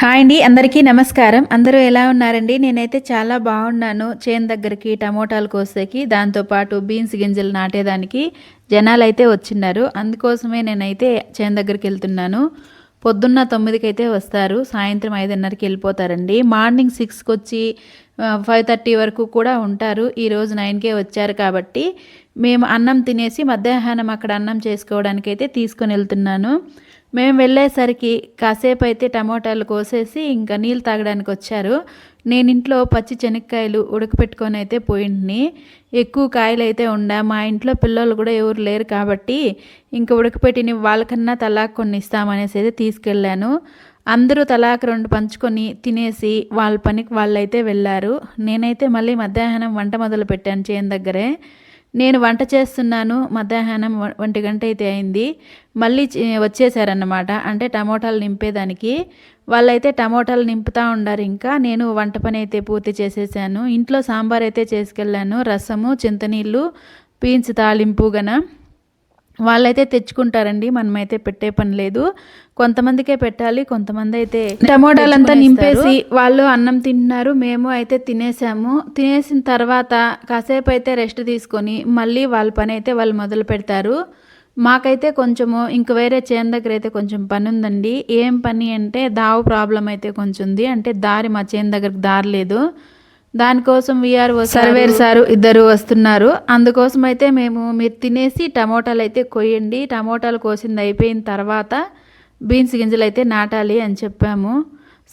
Hi అండి అందరికీ నమస్కారం. అందరూ ఎలా ఉన్నారండి? నేనైతే చాలా బాగున్నాను. చేను దగ్గరికి టమోటాలు కోసేకి దాంతోపాటు బీన్స్ గింజలు నాటేదానికి జనాలు అయితే వచ్చిన్నారు. అందుకోసమే నేనైతే చేను దగ్గరికి వెళ్తున్నాను. పొద్దున్న తొమ్మిదికి అయితే వస్తారు. సాయంత్రం ఐదున్నరకి వెళ్ళిపోతారండి. మార్నింగ్ సిక్స్కి వచ్చి ఫైవ్ థర్టీ వరకు కూడా ఉంటారు. ఈరోజు నైన్కే వచ్చారు కాబట్టి మేము అన్నం తినేసి మధ్యాహ్నం అక్కడ అన్నం చేసుకోవడానికి అయితే తీసుకొని వెళ్తున్నాను. మేము వెళ్ళేసరికి కాసేపు అయితే టమోటాలు కోసేసి ఇంకా నీళ్ళు తాగడానికి వచ్చారు. నేను ఇంట్లో పచ్చి శనక్కాయలు ఉడకపెట్టుకొని అయితే పోయింటిని. ఎక్కువ కాయలు అయితే ఉండా మా ఇంట్లో పిల్లలు కూడా ఎవరు లేరు కాబట్టి ఇంకా ఉడకపెట్టిన వాళ్ళకన్నా తలాక్ కొన్ని ఇస్తామనేసి అయితే తీసుకెళ్ళాను. అందరూ తలాక్ రెండు పంచుకొని తినేసి వాళ్ళ పనికి వాళ్ళైతే వెళ్ళారు. నేనైతే మళ్ళీ మధ్యాహ్నం వంట మొదలు పెట్టాను చేను దగ్గరే. నేను వంట చేస్తున్నాను మధ్యాహ్నం ఒంటి గంట అయితే అయింది. మళ్ళీ వచ్చేసారన్నమాట. అంటే టమోటాలు నింపేదానికి. వాళ్ళైతే టమోటాలు నింపుతూ ఉండారు ఇంకా. నేను వంట పని అయితే పూర్తి చేసేసాను. ఇంట్లో సాంబార్ అయితే చేసుకెళ్ళాను. రసము చింతనీళ్ళు పీన్స్ తాలింపు గన వాళ్ళైతే తెచ్చుకుంటారండి మనమైతే పెట్టే పని లేదు. కొంతమందికే పెట్టాలి కొంతమంది అయితే టమోటాలంతా నింపేసి వాళ్ళు అన్నం తింటున్నారు మేము అయితే తినేసాము. తినేసిన తర్వాత కాసేపు అయితే రెస్ట్ తీసుకొని మళ్ళీ వాళ్ళ పని అయితే వాళ్ళు మొదలు పెడతారు. మాకైతే కొంచెము ఇంక వేరే చేను దగ్గర అయితే కొంచెం పని ఉందండి ఏం పని అంటే దావు ప్రాబ్లం అయితే కొంచెం ఉంది అంటే దారి మా చేను దగ్గరకు దారి లేదు దానికోసం విఆర్ఓ సర్వేర్ సారు ఇద్దరు వస్తున్నారు. అందుకోసం అయితే మేము మీరు తినేసి టమోటాలు అయితే కొయ్యండి. టమోటాలు కోసింది అయిపోయిన తర్వాత బీన్స్ గింజలు అయితే నాటాలి అని చెప్పాము.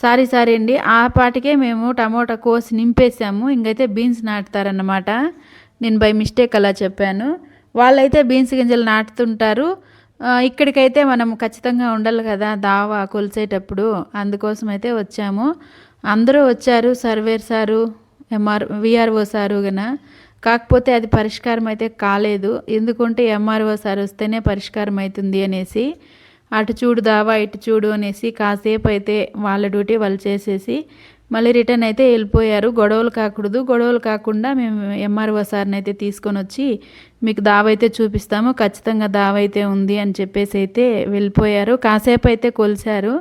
సారీ సారీ అండి. ఆ పాటికే మేము టమోటా కోసి నింపేసాము ఇంకైతే బీన్స్ నాటుతారన్నమాట. నేను బై మిస్టేక్ అలా చెప్పాను. వాళ్ళైతే బీన్స్ గింజలు నాటుతుంటారు. ఇక్కడికైతే మనం ఖచ్చితంగా ఉండాలి కదా దావా కొలిసేటప్పుడు. అందుకోసం అయితే వచ్చాము. అందరూ వచ్చారు surveyor sir MR VRO sir గన. కాకపోతే అది పరిష్కారం అయితే కాలేదు. ఎందుకంటే ఎంఆర్ఓ సార్ వస్తేనే పరిష్కారం అవుతుంది అనేసి అటు చూడు దావా ఇటు చూడు అనేసి కాసేపు అయితే వాళ్ళ డ్యూటీ వాళ్ళు చేసేసి మళ్ళీ రిటర్న్ అయితే వెళ్ళిపోయారు. గొడవలు కాకూడదు. గొడవలు కాకుండా మేము ఎంఆర్ఓ సార్ని అయితే తీసుకొని వచ్చి మీకు దావ అయితే చూపిస్తాము. ఖచ్చితంగా దావ అయితే ఉంది అని చెప్పేసి అయితే వెళ్ళిపోయారు. కాసేపు అయితే కొలిశారు.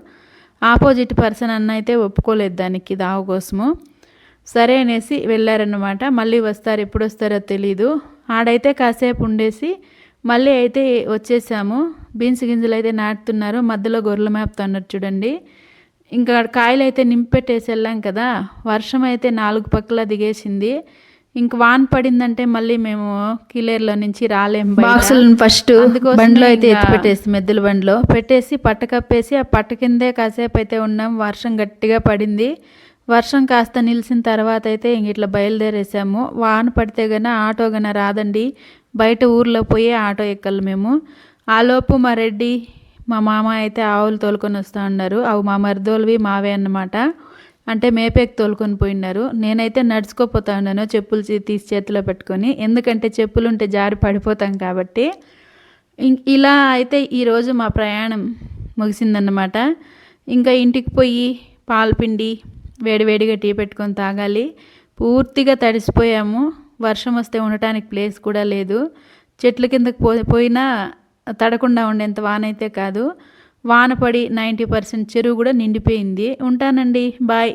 ఆపోజిట్ పర్సన్ అన్న అయితే ఒప్పుకోలేదు దానికి దావ కోసము. సరే అనేసి వెళ్ళారన్నమాట. మళ్ళీ వస్తారు ఎప్పుడు వస్తారో తెలీదు. ఆడైతే కాసేపు ఉండేసి మళ్ళీ అయితే వచ్చేసాము. బీన్స్ గింజలు అయితే నాటుతున్నారు మధ్యలో గొర్రెల మేపుతున్నారు చూడండి. ఇంకా కాయలు అయితే నింపెట్టేసి వెళ్ళాం కదా. వర్షం అయితే నాలుగు పక్కల దిగేసింది. ఇంక వాన్ పడిందంటే మళ్ళీ మేము కిలేర్లో నుంచి రాలేము బాక్సులను ఫస్ట్ బండ్లో అయితే ఎత్తి పెట్టేసి మెద్దుల బండిలో. పెట్టేసి పట్ట కప్పేసి ఆ పట్ట కిందే కాసేపు అయితే ఉన్నాం. వర్షం గట్టిగా పడింది. వర్షం కాస్త నిలిచిన తర్వాత అయితే ఇంక ఇట్లా బయలుదేరేసాము. వాన పడితే గన ఆటో గన రాదండి. బయట ఊర్లో పోయి ఆటో ఎక్కాలి మేము. ఆలోపు మా రెడ్డి మా మామ అయితే ఆవులు తోలుకొని వస్తూ ఉన్నారు. అవి మా మరిదోలువి మావే అన్నమాట. అంటే మేపేకి తోలుకొని పోయినారు. నేనైతే నడుచుకోపోతా ఉన్నాను చెప్పులు తీసి చేతిలో పెట్టుకొని. ఎందుకంటే చెప్పులు ఉంటే జారి పడిపోతాం కాబట్టి. ఇలా అయితే ఈరోజు మా ప్రయాణం ముగిసిందన్నమాట. ఇంకా ఇంటికి పోయి పాలపిండి వేడివేడిగా టీ పెట్టుకొని తాగాలి. పూర్తిగా తడిసిపోయాము. వర్షం వస్తే ఉండటానికి ప్లేస్ కూడా లేదు. చెట్ల కిందకి పో పోయినా తడకుండా ఉండేంత వాన అయితే కాదు. వాన పడి నైంటీ పర్సెంట్ చెరువు కూడా నిండిపోయింది. ఉంటానండి. బాయ్.